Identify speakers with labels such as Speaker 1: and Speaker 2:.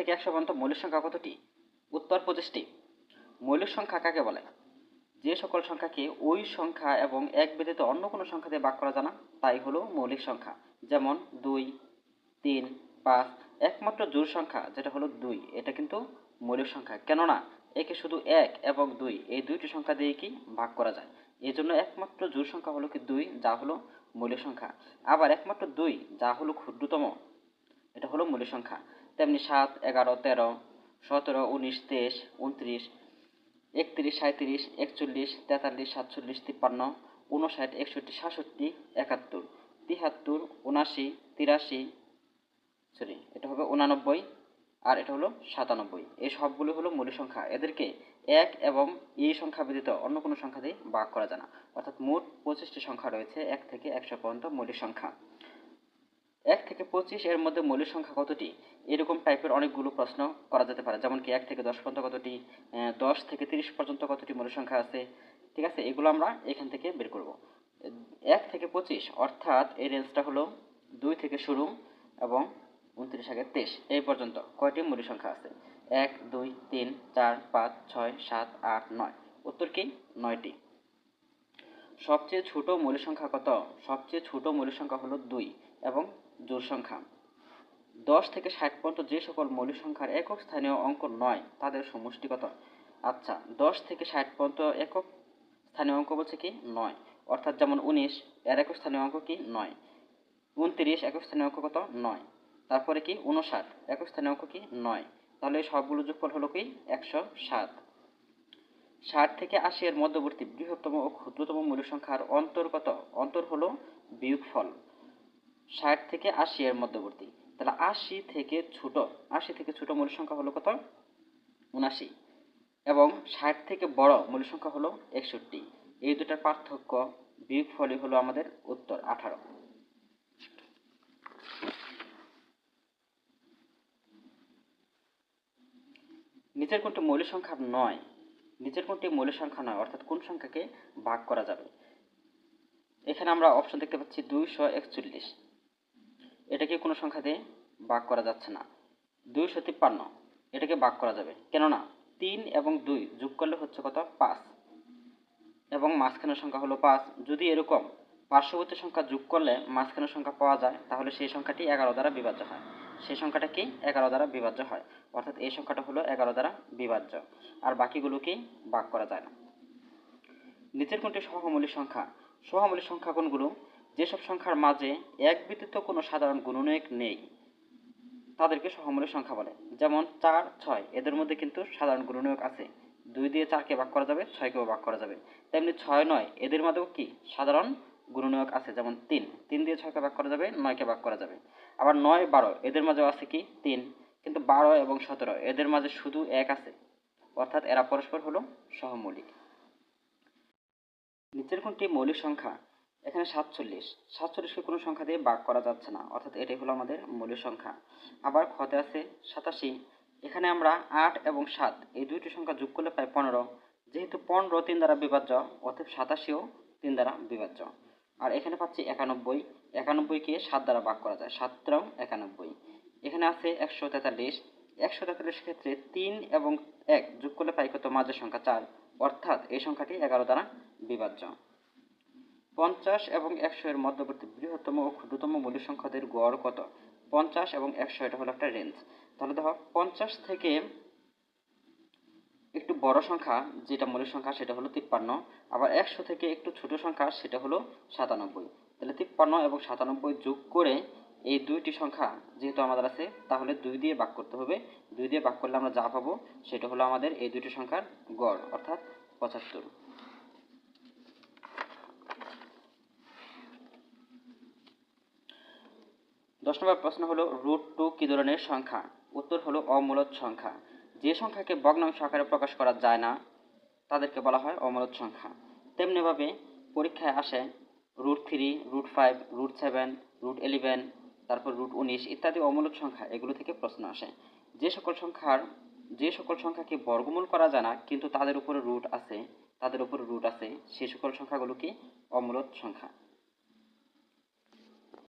Speaker 1: থেকে একশো পর্যন্ত মৌলিক সংখ্যা কতটি উত্তর পঁচিশটি মৌলিক সংখ্যা কাকে বলে যে সকল সংখ্যাকে ওই সংখ্যা এবং এক ব্যতীত অন্য কোনো সংখ্যা দিয়ে বাক করা জানা তাই হলো মৌলিক সংখ্যা যেমন দুই তিন পাঁচ একমাত্র জোর সংখ্যা যেটা হলো দুই এটা কিন্তু মৌলিক সংখ্যা কেননা একে শুধু এক এবং দুই এই দুইটি সংখ্যা দিয়ে কি ভাগ করা যায় এই জন্য একমাত্র জোর সংখ্যা হলো কি দুই যা হলো মৌলিক সংখ্যা আবার একমাত্র দুই যা হলো ক্ষুদ্রতম এটা হলো মৌলিক সংখ্যা তেমনি সাত এগারো তেরো সতেরো উনিশ তেইশ উনত্রিশ একত্রিশ সাঁত্রিশ একচল্লিশ তেতাল্লিশ সাতচল্লিশ তিপ্পান্ন ঊনষাট একষট্টি সাতষট্টি একাত্তর তিহাত্তর উনাশি তিরাশি সরি এটা হবে উনানব্বই আর এটা হলো সাতানব্বই এই সবগুলো হলো মূল সংখ্যা এদেরকে এক এবং এই সংখ্যা ব্যতীত অন্য কোনো সংখ্যা দিয়ে ভাগ করা যায় না অর্থাৎ মোট পঁচিশটি সংখ্যা রয়েছে এক থেকে একশো পর্যন্ত মৌলিক সংখ্যা এক থেকে পঁচিশ এর মধ্যে মৌলিক সংখ্যা কতটি এরকম টাইপের অনেকগুলো প্রশ্ন করা যেতে পারে যেমন কি এক থেকে দশ পর্যন্ত কতটি দশ থেকে তিরিশ পর্যন্ত কতটি মৌলিক সংখ্যা আছে ঠিক আছে এগুলো আমরা এখান থেকে বের করব এক থেকে পঁচিশ অর্থাৎ এই রেঞ্জটা হলো দুই থেকে শুরু এবং উনত্রিশ আগে তেইশ এই পর্যন্ত কয়টি মৌলিক সংখ্যা আছে এক দুই তিন চার পাঁচ ছয় সাত আট নয় উত্তর কি নয়টি সবচেয়ে ছোট মৌল সংখ্যা কত সবচেয়ে ছোট মৌল সংখ্যা হলো দুই এবং জোর সংখ্যা দশ থেকে ষাট পর্যন্ত যে সকল মৌলিক সংখ্যার একক স্থানীয় অঙ্ক নয় তাদের সমষ্টি কত আচ্ছা দশ থেকে ষাট পর্যন্ত একক স্থানীয় অঙ্ক বলছে কি নয় অর্থাৎ যেমন উনিশ এর একক স্থানীয় অঙ্ক কি নয় উনত্রিশ একক স্থানীয় অঙ্ক কত নয় তারপরে কি উনষাট একক স্থানীয় অঙ্ক কি নয় তাহলে সবগুলো যোগফল হলো কি একশো সাত ষাট থেকে আশি এর মধ্যবর্তী বৃহত্তম ও ক্ষুদ্রতম মৌলিক সংখ্যার অন্তর্গত অন্তর হলো বিয়োগফল ষাট থেকে আশি এর মধ্যবর্তী তাহলে আশি থেকে ছোট আশি থেকে ছোট মৌলিক সংখ্যা হলো কত উনাশি এবং ষাট থেকে বড় মৌলিক সংখ্যা হলো একষট্টি এই দুটার পার্থক্য বিয়োগফলই হলো আমাদের উত্তর আঠারো নিচের কোনটি মৌলিক সংখ্যা নয় নিচের কোনটি মৌলিক সংখ্যা নয় অর্থাৎ কোন সংখ্যাকে ভাগ করা যাবে এখানে আমরা অপশন দেখতে পাচ্ছি দুইশো একচল্লিশ এটাকে কোনো সংখ্যা দিয়ে ভাগ করা যাচ্ছে না দুইশো তিপ্পান্ন এটাকে ভাগ করা যাবে কেননা তিন এবং দুই যোগ করলে হচ্ছে কত পাঁচ এবং মাঝখানের সংখ্যা হলো পাঁচ যদি এরকম পার্শ্ববর্তী সংখ্যা যোগ করলে মাঝখানের সংখ্যা পাওয়া যায় তাহলে সেই সংখ্যাটি এগারো দ্বারা বিভাজ্য হয় সেই সংখ্যাটা কি এগারো দ্বারা বিভাজ্য হয় অর্থাৎ এই সংখ্যাটা হলো এগারো দ্বারা বিভাজ্য আর বাকিগুলোকেই ভাগ করা যায় না নিচের কোনটি সহমূলী সংখ্যা সহমূলী সংখ্যা কোনগুলো যেসব সংখ্যার মাঝে এক ব্যতীত কোনো সাধারণ গুণনীয়ক নেই তাদেরকে সহমূলী সংখ্যা বলে যেমন চার ছয় এদের মধ্যে কিন্তু সাধারণ গুণনীয়ক আছে দুই দিয়ে চারকে ভাগ করা যাবে ছয়কেও ভাগ করা যাবে তেমনি ছয় নয় এদের মধ্যেও কি সাধারণ গুণনীয়ক আছে যেমন তিন তিন দিয়ে ছয়কে ভাগ করা যাবে নয়কে ভাগ করা যাবে আবার নয় বারো এদের মাঝেও আছে কি তিন কিন্তু বারো এবং সতেরো এদের মাঝে শুধু এক আছে অর্থাৎ এরা পরস্পর হলো সহমৌলিক নিচের কোনটি মৌলিক সংখ্যা এখানে সাতচল্লিশ সাতচল্লিশকে কোনো সংখ্যা দিয়ে ভাগ করা যাচ্ছে না অর্থাৎ এটাই হলো আমাদের মৌলিক সংখ্যা আবার ক্ষতে আছে সাতাশি এখানে আমরা আট এবং সাত এই দুইটি সংখ্যা যোগ করলে পাই পনেরো যেহেতু পনেরো তিন দ্বারা বিভাজ্য অর্থাৎ সাতাশিও তিন দ্বারা বিভাজ্য আর এখানে পাচ্ছি একানব্বই একানব্বইকে সাত দ্বারা ভাগ করা যায় সাতটাও একানব্বই এখানে আছে একশো তেতাল্লিশ একশো তেতাল্লিশ ক্ষেত্রে তিন এবং এক যোগ করলে পাই কত মাঝের সংখ্যা চার অর্থাৎ এই সংখ্যাটি এগারো দ্বারা বিভাজ্য পঞ্চাশ এবং একশো এর মধ্যবর্তী বৃহত্তম ও ক্ষুদ্রতম মূল্য সংখ্যাদের গড় কত পঞ্চাশ এবং একশো এটা হলো একটা রেঞ্জ তাহলে দেখো পঞ্চাশ থেকে একটু বড় সংখ্যা যেটা মূল্য সংখ্যা সেটা হলো তিপ্পান্ন আবার একশো থেকে একটু ছোট সংখ্যা সেটা হলো সাতানব্বই তাহলে তিপ্পান্ন এবং সাতানব্বই যোগ করে এই দুইটি সংখ্যা যেহেতু আমাদের আছে তাহলে দুই দিয়ে ভাগ করতে হবে দুই দিয়ে ভাগ করলে আমরা যা পাবো সেটা হলো আমাদের এই দুইটি সংখ্যার গড় অর্থাৎ পঁচাত্তর দশ নম্বর প্রশ্ন হলো রুট টু কি ধরনের সংখ্যা উত্তর হলো অমূলত সংখ্যা যে সংখ্যাকে ভগ্নাংশ আকারে প্রকাশ করা যায় না তাদেরকে বলা হয় অমূলত সংখ্যা তেমনিভাবে পরীক্ষায় আসে root three root five root seven root eleven তারপর রুট উনিশ ইত্যাদি অমূলক সংখ্যা এগুলো থেকে প্রশ্ন আসে যে সকল সংখ্যার যে সকল সংখ্যাকে বর্গমূল করা জানা কিন্তু তাদের উপরে রুট আছে তাদের উপরে রুট আছে সে সকল সংখ্যাগুলো কি অমূলত সংখ্যা